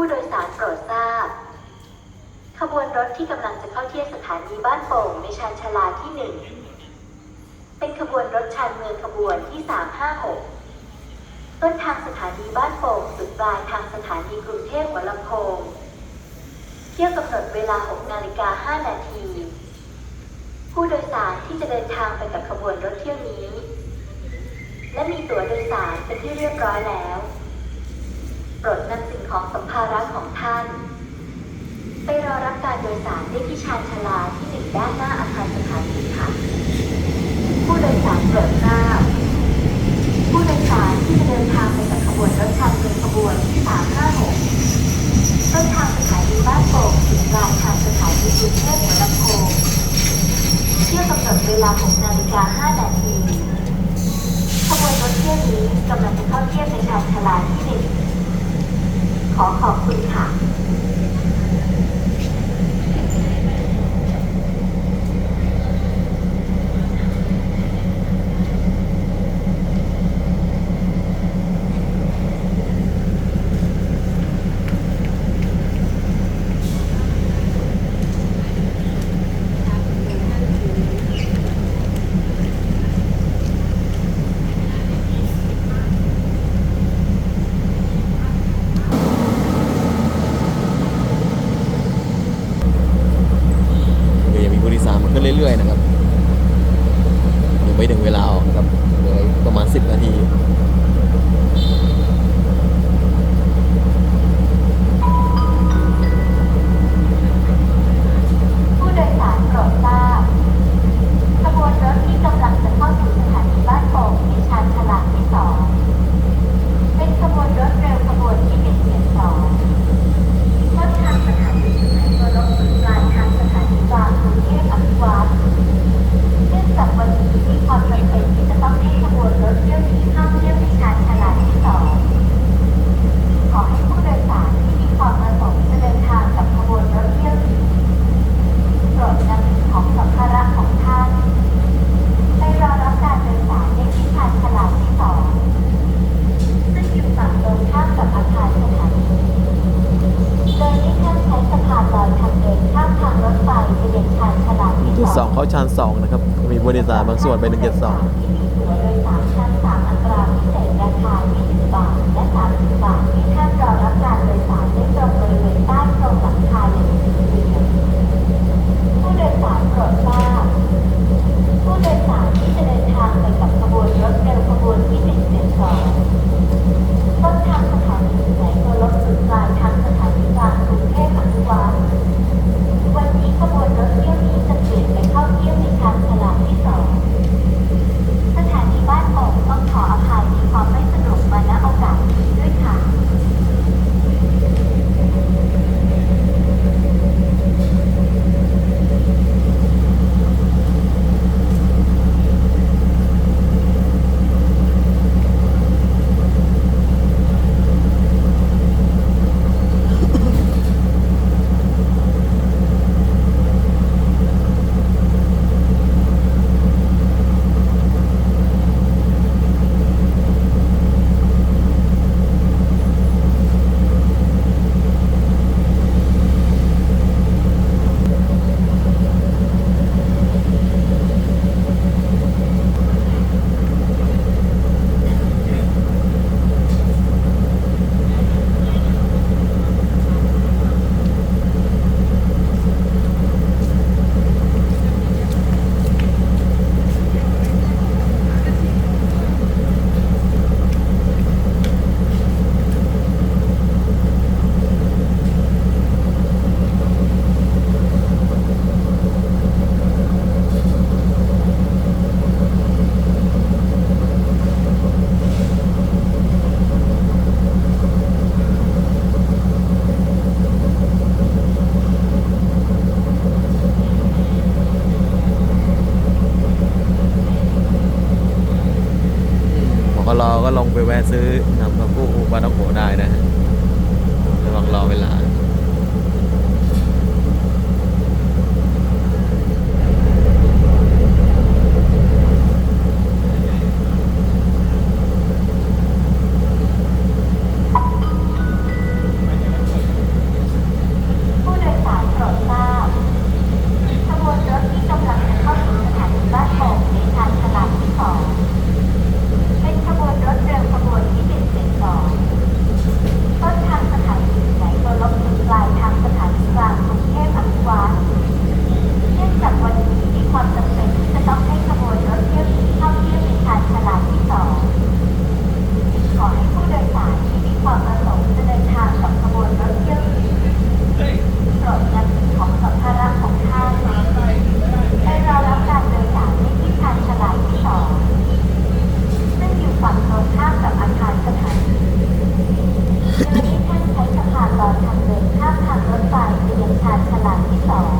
ผู้โดยสารโปรดทราบ ขบวนรถที่กำลังจะเข้าเที่ยบสถานีบ้านโป่งในชานชาลาที่หนึ่งเป็นขบวนรถชานเมืองขบวนที่ 356 ต้นทางสถานีบ้านโป่งสุดปลายทางสถานีกรุงเทพหัวลำโพง เที่ยวกำหนดเวลา 6 นาฬิกา 5 นาที ผู้โดยสารที่จะเดินทางไปกับขบวนรถเที่ยวนี้ และมีตั๋วโดยสารเป็นที่เรียบร้อยแล้ว โปรดนำสิ่งของสัมภาระของท่าน ไปรอรับการโดยสารได้ที่ชานชาลาที่หนึ่งด้านหน้าอาคารสถานีค่ะ ผู้โดยสารโปรดทราบผู้โดยสารที่จะเดินทางไปกับขบวนรถชานเมืองขบวนที่ 356 ต้นทางสถานีบ้านโป่งถึงปลายทางสถานีกรุงเทพหัวลำโพงเที่ยวกำหนดเวลา6นาฬิกา 5 นาที ขบวนรถเที่ยวนี้กำลังจะเข้าเทียบในชานชาลาที่หนึ่งขอขอบคุณค่ะ ก็ยังมีผู้โดยสารมาขึ้น เรื่อยๆนะครับยังไม่ถึงเวลาออกนะครับเหลืออีกประมาณ 10 นาที ผู้โดยสารโปรดทราบ ขบวนรถที่กำลังจะเข้าสู่สถานีบ้านโป่งในชานชาลาที่สองเป็นขบวนรถเร็วขบวนที่หนึ่งเจ็ดสองต้นทางสถานีสุไหงโกลกถึงปลายทางสถานีกลางกรุงเทพอภิวัตรเนื่องจากวันนี้มีความจำเป็นที่จะต้องให้ขบวนรถเที่ยวนี้เข้าเที่ยวในชานชาลาที่สอง ขอให้ผู้โดยสารที่มีความประสงค์จะเดินทางกับขบวนรถเที่ยวนี้โปรดนำสิ่งของสัมภาระของท่าน ไปรอรับการโดยสารในที่ชานชาลาที่สองซึ่งอยู่ฝั่งตรงข้ามกับอาคารสถานีโดยไม่ห้ามใช้สะพานลอยทางเดินข้ามทางรถไฟไปยังชานชาลาที่ ที่ ส ส อ อง ง เขาชานสองนะครับ มีบริษัทบางส่วนไป172ที่มีตั๋วโดสารชั้นสามอัต รอก็ลงไปแวะซื้อน้ำกระพุ้บานาโขได้นะฮะระหว่างรอเวลา สอง